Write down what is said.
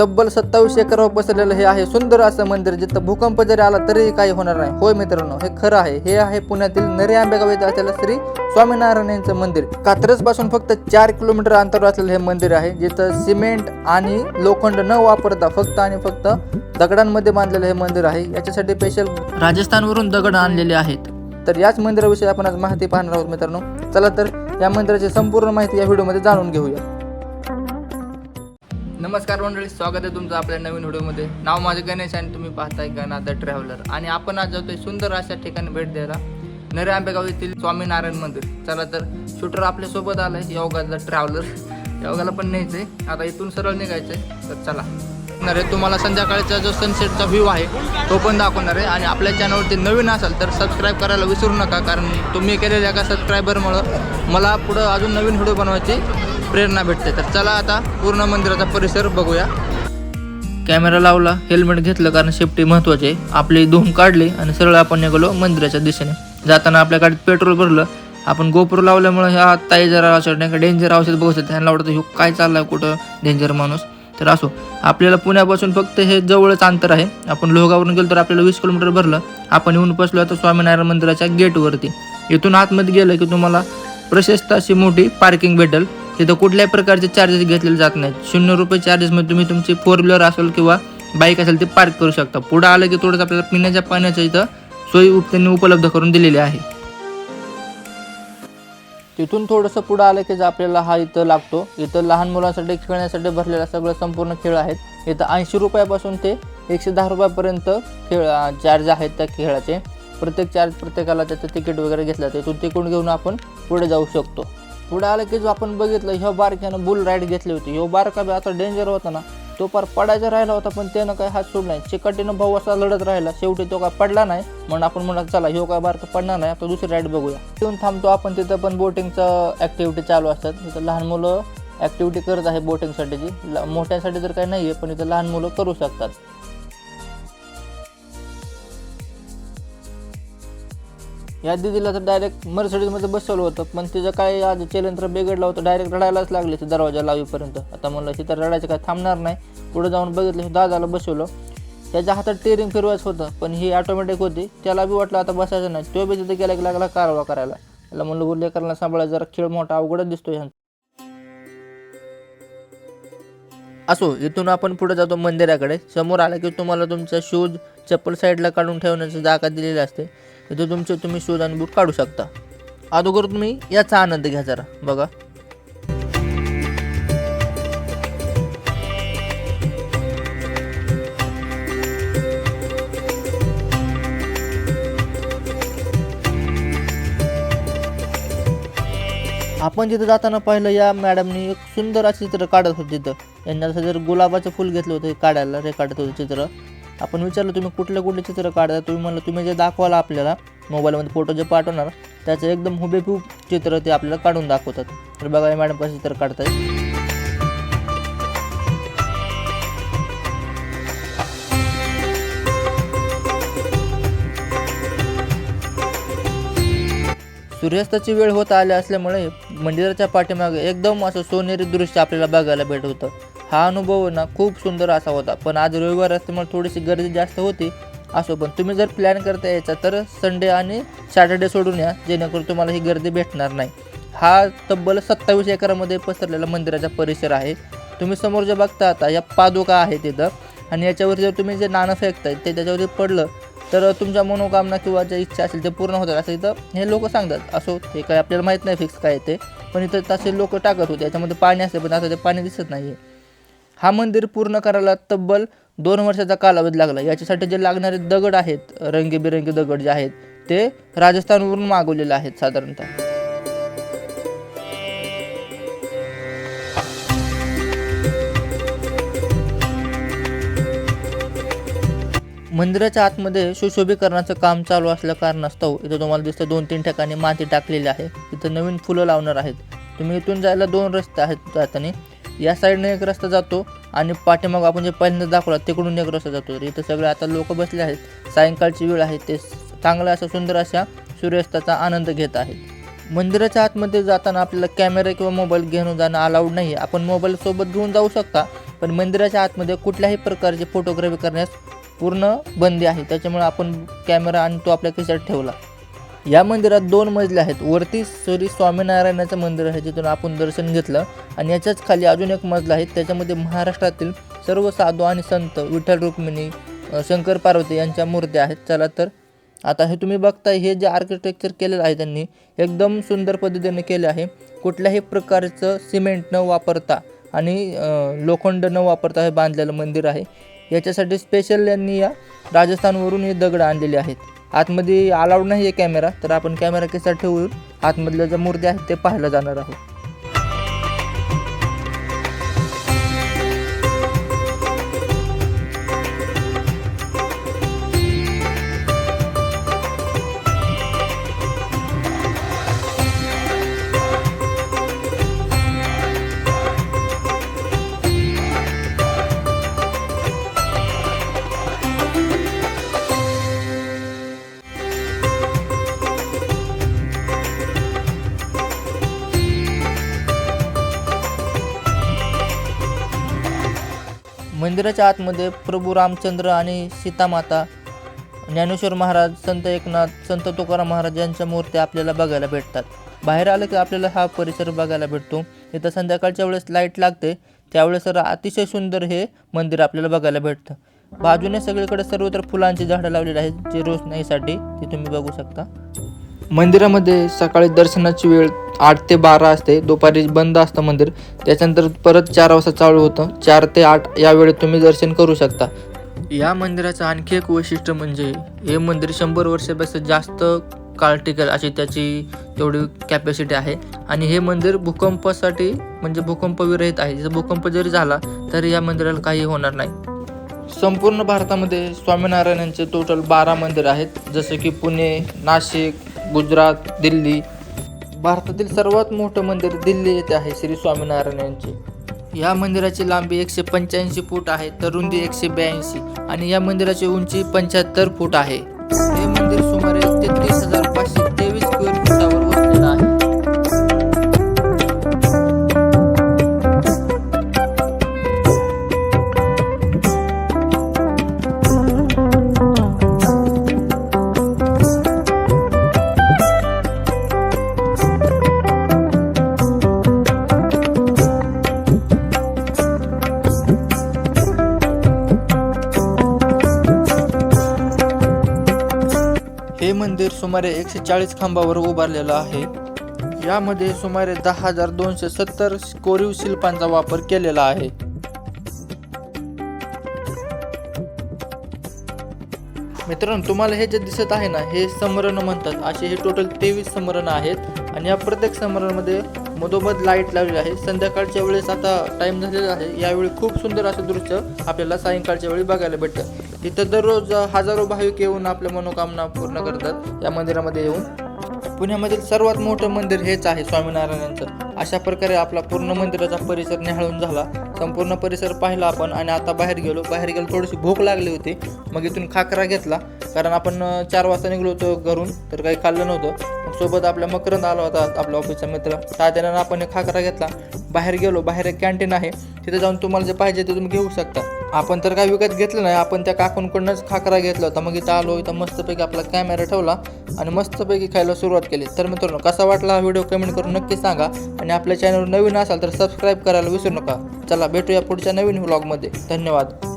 तब्बल सत्तावीस एकरावर पसरलेलं हे आहे. सुंदर असं मंदिर जिथं भूकंप जरी आला तरी काही होणार नाही. होय मित्रांनो हे खरं आहे. हे आहे पुण्यातील नरे आंबेगाव येथे असलेलं श्री स्वामीनारायण यांचं मंदिर. कात्रजपासून फक्त चार किलोमीटर अंतरावर असलेलं हे मंदिर आहे जिथं सिमेंट आणि लोखंड न वापरता फक्त आणि फक्त दगडांमध्ये बांधलेलं हे मंदिर आहे. याच्यासाठी स्पेशल राजस्थानवरून दगड आणलेले आहेत. तर याच मंदिराविषयी आपण आज माहिती पाहणार आहोत मित्रांनो. चला तर या मंदिराची संपूर्ण माहिती या व्हिडिओमध्ये जाणून घेऊया. नमस्कार मंडळी स्वागत आहे तुमचं आपल्या नवीन व्हिडिओमध्ये. नाव माझं गणेश आणि तुम्ही पाहताय गणादा ट्रॅव्हलर आणि आपण आज जातोय सुंदर अशा ठिकाणी भेट द्यायला नरे आंबेगाव येथील स्वामीनारायण मंदिर. चला तर शूटर आपल्यासोबत आलाय योगाचा ट्रॅव्हलर योगाला पण न्यायचंय. आता इथून सरळ निघायचंय तर चला. दाखवणार आहे. तुम्हाला संध्याकाळचा जो सनसेटचा व्ह्यू आहे तो पण दाखवणार आहे. आणि आपल्या चॅनलवरती नवीन असाल तर सबस्क्राईब करायला विसरू नका कारण तुम्ही केलेल्या एका सबस्क्रायबरमुळं मला पुढं अजून नवीन व्हिडिओ बनवायची प्रेरणा भेटते. तर चला आता पूर्ण मंदिराचा परिसर बघूया. कॅमेरा लावला हेल्मेट घेतलं कारण सेफ्टी महत्त्वाची आहे. आपली धूम काढली आणि सरळ आपण निघालो मंदिराच्या दिशेने. जाताना आपल्या गाडीत पेट्रोल भरलं. आपण गोपूर लावल्यामुळे ह्या ताई जरा असं नाही का डेंजर औषध बघत त्यांना वाटतं ह्यो काय चाललाय? कुठं डेंजर माणूस? तर असो आपल्याला पुण्यापासून फक्त हे जवळच अंतर आहे. आपण लोहगावरून गेलो तर आपल्याला वीस किलोमीटर भरलं. आपण येऊन बसलो आता स्वामीनारायण मंदिराच्या गेटवरती. इथून आतमध्ये गेलं की तुम्हाला प्रशस्त अशी मोठी पार्किंग भेटेल. तिथं कुठल्याही प्रकारचे चार्जेस घेतलेले जात नाहीत. शून्य रुपये चार्जेसमध्ये तुम्ही तुमची फोर व्हीलर असेल किंवा बाईक असेल ते पार्क करू शकता. पुढं आलं की थोडंसं आपल्याला पिण्याच्या पाण्याचं इथं सोयी त्यांनी उपलब्ध करून दिलेली आहे. तिथून थोडंसं पुढं आलं की जर आपल्याला हा इथं लागतो. इथं लहान मुलांसाठी खेळण्यासाठी भरलेला सगळं संपूर्ण खेळ आहेत. इथं ऐंशी रुपयापासून ते एकशे दहा रुपयापर्यंत खेळ चार्ज आहेत त्या खेळाचे. प्रत्येक चार्ज प्रत्येकाला त्याचं तिकीट वगैरे घेतलं जातं. तिथून तिकीट घेऊन आपण पुढे जाऊ शकतो. पुढे आलं की जो आपण बघितलं ह्या बारक्यानं बुल राईड घेतली होती. ह्यो बारका बी आता डेंजर होता ना. तो पार पडायचा राहिला होता पण त्यानं काय हात सोडला नाही. चिकाटीनं भाऊ असा लढत राहिला शेवटी तो काय पडला नाही. म्हणून आपण म्हणत चला ह्यो काय बारका पडणार नाही आता दुसरी राईड बघूया. येऊन थांबतो आपण तिथं पण बोटिंगचं ॲक्टिव्हिटी चालू असतात. तिथं लहान मुलं ॲक्टिव्हिटी करत आहे बोटिंगसाठीची ल- मोठ्यांसाठी तर काही नाही आहे पण इथं लहान मुलं करू शकतात. या दिदीला तर डायरेक्ट मर्सडीजमध्ये बसवलं होतं पण तिचं काय आज चेलेंत्र बिघडलं होतं डायरेक्ट रडायलाच लागले ते दरवाजा लावीपर्यंत. आता म्हणलं तिथं रडायचं काय थांबणार नाही. पुढे जाऊन बघितलं दादाला बसवलं. त्याच्या हातात टेरिंग फिरवायचं होतं पण ही ऑटोमॅटिक होती. त्याला बी वाटलं आता बसायचं नाही. तो बी तिथे गेला की लागला कारवा करायला. त्याला म्हणलं बोलले करायला जरा खेळ मोठा अवघडच दिसतो ह्यांचा. असो इथून आपण पुढे जातो मंदिराकडे. समोर आला की तुम्हाला तुमचा शूज चप्पल साईडला काढून ठेवण्याची जागा दिलेली असते. इथे तुमचे तुम्ही शूज आणि बूट काढू शकता. अगोदर तुम्ही याचा आनंद घ्या जरा. बघा. आपण जिथं जाताना पाहिलं या मॅडमनी एक सुंदर असं चित्र काढत होतं तिथं. यांनी असं जर गुलाबाचं फुल घेतलं होतं काढायला रे काढत होतं चित्र. आपण विचारलं तुम्ही कुठले कुठले चित्र काढता? तुम्ही म्हणलं तुम्ही जे दाखवाल आपल्याला मोबाईलमध्ये फोटो जे पाठवणार त्याचं एकदम हुबेहूब चित्र ते आपल्याला काढून दाखवतात. तर बघा मॅडम कसं चित्र काढतात सूर्यास्ताची वेळ होत आली असल्यामुळे मंदिराच्या पाठीमागे एकदम असं सोनेरी दृश्य आपल्याला बघायला भेटत होतं. हा अनुभव ना खूप सुंदर असा होता. पण आज रविवार असल्यामुळे थोडीशी गर्दी जास्त होती असो पण तुम्ही जर प्लॅन करता यायचा तर संडे आणि सॅटर्डे सोडून या जेणेकरून तुम्हाला ही गर्दी भेटणार नाही. हा तब्बल सत्तावीस एकरामध्ये पसरलेला मंदिराचा परिसर आहे. तुम्ही समोर जे बघता आता या पादुका आहेत तिथं. आणि याच्यावर जर तुम्ही जे नाणं फेकताय ते त्याच्यावरती पडलं तर तुमच्या मनोकामना किंवा ज्या इच्छा असेल ते पूर्ण होतात असं इथं हे लोक सांगतात. असो हे काय आपल्याला माहीत नाही फिक्स काय ते. पण इथं तसे लोक टाकत होते. याच्यामध्ये पाणी असते पण आता ते पाणी दिसत नाही हा मंदिर पूर्ण करायला तब्बल दोन वर्षाचा कालावधी लागला. याच्यासाठी जे लागणारे दगड आहेत रंगीबेरंगी दगड जे आहेत ते राजस्थानवरून मागवलेले आहेत साधारणतः. मंदिराच्या आतमध्ये सुशोभीकरणाचं काम चालू असल्या कारणास्तव इथं तुम्हाला दिसतं दोन तीन ठिकाणी माती टाकलेली आहे. इथं नवीन फुलं लावणार आहेत. तुम्ही इथून जायला दोन रस्ते आहेत जाताना. या साईडने एक रस्ता जातो आणि पाठीमाग आपण जे पहिल्यांदा दाखवला तिकडून एक रस्ता जातो. तर इथं सगळे आता लोक बसले आहेत. सायंकाळची वेळ आहे. ते चांगला असा सुंदर अशा सूर्यास्ताचा आनंद घेत आहेत. मंदिराच्या आतमध्ये जाताना आपल्याला कॅमेरा किंवा मोबाईल घेऊन जाणं अलाउड नाही. आपण मोबाईल सोबत घेऊन जाऊ शकता. पण मंदिराच्या आतमध्ये कुठल्याही प्रकारचे फोटोग्राफी करण्यास पूर्ण बंदी आहे. त्याच्यामुळे आपण कॅमेरा आणि तो आपल्या खिशात ठेवला. या मंदिरात दोन मजले आहेत. वरती श्री स्वामीनारायणाचं मंदिर आहे जिथून आपण दर्शन घेतलं. आणि याच्याच खाली अजून एक मजला आहे. त्याच्यामध्ये महाराष्ट्रातील सर्व साधू आणि संत विठ्ठल रुक्मिणी शंकर पार्वती यांच्या मूर्त्या आहेत. चला तर आता हे तुम्ही बघताय हे जे आर्किटेक्चर केलेलं आहे त्यांनी एकदम सुंदर पद्धतीने केले आहे. कुठल्याही प्रकारचं सिमेंट न वापरता आणि लोखंड न वापरता हे बांधलेलं मंदिर आहे. याच्यासाठी स्पेशल यांनी या राजस्थानवरून हे दगड आणलेले आहेत. आतमध्ये अलाउड नाही आहे कॅमेरा तर आपण कॅमेरा कसा ठेवून आतमधल्या ज्या मूर्त्या आहेत ते पाहायला जाणार आहोत. मंदिराच्या आतमध्ये प्रभू रामचंद्र आणि सीतामाता ज्ञानेश्वर महाराज संत एकनाथ संत तुकाराम महाराज यांच्या मूर्त्या आपल्याला बघायला भेटतात. बाहेर आलं की आपल्याला हा परिसर बघायला भेटतो. इथं संध्याकाळच्या वेळेस लाइट लागते. त्यावेळेस अतिशय सुंदर हे मंदिर आपल्याला बघायला भेटतं. बाजूने सगळीकडे सर्वत्र फुलांची झाडं लावलेली आहेत जे रोषणाईसाठी ते तुम्ही बघू शकता. मंदिरामध्ये सकाळी दर्शनाची वेळ आठ ते बारा असते. दुपारी बंद असतं मंदिर. त्याच्यानंतर परत चार वाजता चालू होतं. चार ते आठ या वेळेत तुम्ही दर्शन करू शकता. या मंदिराचं आणखी एक वैशिष्ट्य म्हणजे हे मंदिर शंभर वर्षापेक्षा जास्त काळ टिकेल अशी त्याची तेवढी कॅपॅसिटी आहे. आणि हे मंदिर भूकंपासाठी म्हणजे भूकंप विरहित आहे. जर भूकंप जरी झाला तरी या मंदिराला काही होणार नाही. संपूर्ण भारतामध्ये स्वामीनारायणांचे टोटल बारा मंदिर आहेत. जसे की पुणे नाशिक गुजरात दिल्ली. भारतातील सर्वात मोठं मंदिर दिल्ली येथे आहे श्री स्वामीनारायण यांचे या मंदिराची लांबी एकशे पंच्याऐंशी फूट आहे तर रुंदी एकशे ब्याऐंशी आणि या मंदिराची उंची पंच्याहत्तर फूट आहे. हे मंदिर सुमारे तेहतीस हजार पाचशे मंदिर सुमारे एकशे चाळीस खांबावर उभारलेलं आहे. यामध्ये सुमारे दहा हजार दोनशे सत्तर कोरीव शिल्पांचा वापर केलेला आहे. मित्रांनो तुम्हाला हे जे दिसत आहे ना हे समरण म्हणतात. असे हे टोटल तेवीस समरण आहेत. आणि या प्रत्येक समरणमध्ये मधोमध लाइट लावलेली आहे. संध्याकाळच्या वेळेस आता टाइम झालेला आहे. यावेळी खूप सुंदर असं दृश्य आपल्याला सायंकाळच्या वेळी बघायला भेटतं. इथं दररोज हजारो भाविक येऊन आपल्या मनोकामना पूर्ण करतात. या मंदिरामध्ये येऊन. पुण्यामधील सर्वात मोठं मंदिर हेच आहे स्वामीनारायणांचं. अशा प्रकारे आपला पूर्ण मंदिराचा परिसर निहाळून झाला. संपूर्ण परिसर पाहिला आपण आणि आता बाहेर गेलो. बाहेर गेलो थोडीशी भूक लागली होती. मग इथून खाकरा घेतला. कारण आपण चार वाजता निघलो होतो घरून तर काही खाल्लं नव्हतं. मग सोबत आपल्या मकरंद आला होता आपल्या ऑफिसचा मित्र. तात्यानं आपण एक खाकरा घेतला. बाहेर गेलो. बाहेर एक कॅन्टीन आहे. तिथे जाऊन तुम्हाला जे पाहिजे ते तुम्ही घेऊ शकता. आपण तर काही विकत घेतलं नाही. आपण त्या काकूंकडूनच खाकरा घेतला होता. मग इथं आलो इथं मस्तपैकी आपला कॅमेरा ठेवला आणि मस्तपैकी खायला सुरुवात केली. तर मित्रांनो कसा वाटला हा व्हिडिओ कमेंट करून नक्की सांगा. आणि आपल्या चॅनलवर नवीन असाल तर सबस्क्राईब करायला विसरू नका. चला भेटूया पुढच्या नवीन व्लॉगमध्ये धन्यवाद.